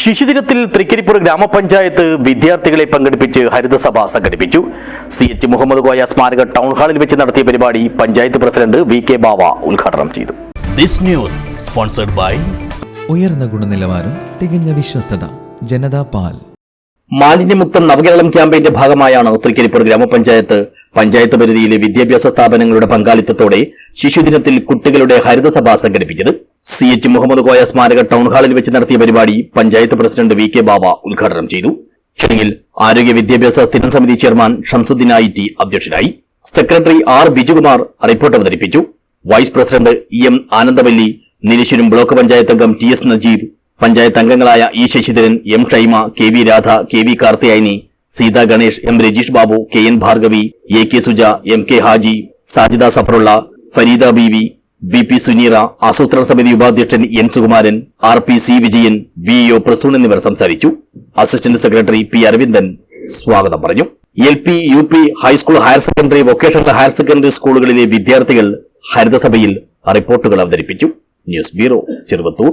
ശിശുദിനത്തിൽ തൃക്കരിപ്പൂർ ഗ്രാമപഞ്ചായത്ത് വിദ്യാർത്ഥികളെ പങ്കെടുപ്പിച്ച് ഹരിതസഭ സംഘടിപ്പിച്ചു. സി എച്ച് മുഹമ്മദ് കോയ സ്മാരക ടൗൺ ഹാളിൽ വെച്ച് നടത്തിയ പരിപാടി panchayat president V K Bava ഉദ്ഘാടനം ചെയ്തു. This news sponsored by ഉയർന്ന ഗുണനിലവാരം തികഞ്ഞ വിശ്വസ്തത ജനതാ പാൽ. മാലിന്യമുക്തം നവകേരളം ക്യാമ്പയിന്റെ ഭാഗമായാണ് തൃക്കരിപ്പൂർ ഗ്രാമപഞ്ചായത്ത് പഞ്ചായത്ത് പരിധിയിലെ വിദ്യാഭ്യാസ സ്ഥാപനങ്ങളുടെ പങ്കാളിത്തത്തോടെ ശിശുദിനത്തിൽ കുട്ടികളുടെ ഹരിതസഭ സംഘടിപ്പിച്ചത്. സി എച്ച് മുഹമ്മദ് കോയ സ്മാരക ടൗൺ ഹാളിൽ വെച്ച് നടത്തിയ പരിപാടി panchayat president V K Baba ഉദ്ഘാടനം ചെയ്തു. ചടങ്ങിൽ ആരോഗ്യ വിദ്യാഭ്യാസ സ്ഥിരം സമിതി ചെയർമാൻ ഷംസുദ്ദീൻ ഐ ടി അധ്യക്ഷനായി. സെക്രട്ടറി ആർ ബിജുകുമാർ റിപ്പോർട്ട് അവതരിപ്പിച്ചു. Vice president E M Anandavalli Nileshwaram block panchayat അംഗം ടി എസ് നജീബ് പഞ്ചായത്ത് അംഗങ്ങളായ E Sasidharan M Shaima K V Radha K V Karthiyayani Seetha Ganesh M Rajeesh Babu K N Bhargavi A K Suja M K Haji Sajida Safarulla Fareeda B V V P Suneera ആസൂത്രണ സമിതി ഉപാധ്യക്ഷൻ N Sukumaran R P C Vijayan V O Prasoon എന്നിവർ സംസാരിച്ചു. Assistant secretary P Aravindan സ്വാഗതം പറഞ്ഞു. L P U P high school higher secondary vocational higher secondary സ്കൂളുകളിലെ വിദ്യാർത്ഥികൾ ഹരിതസഭയിൽ റിപ്പോർട്ടുകൾ അവതരിപ്പിച്ചു. News bureau Cheruvathur.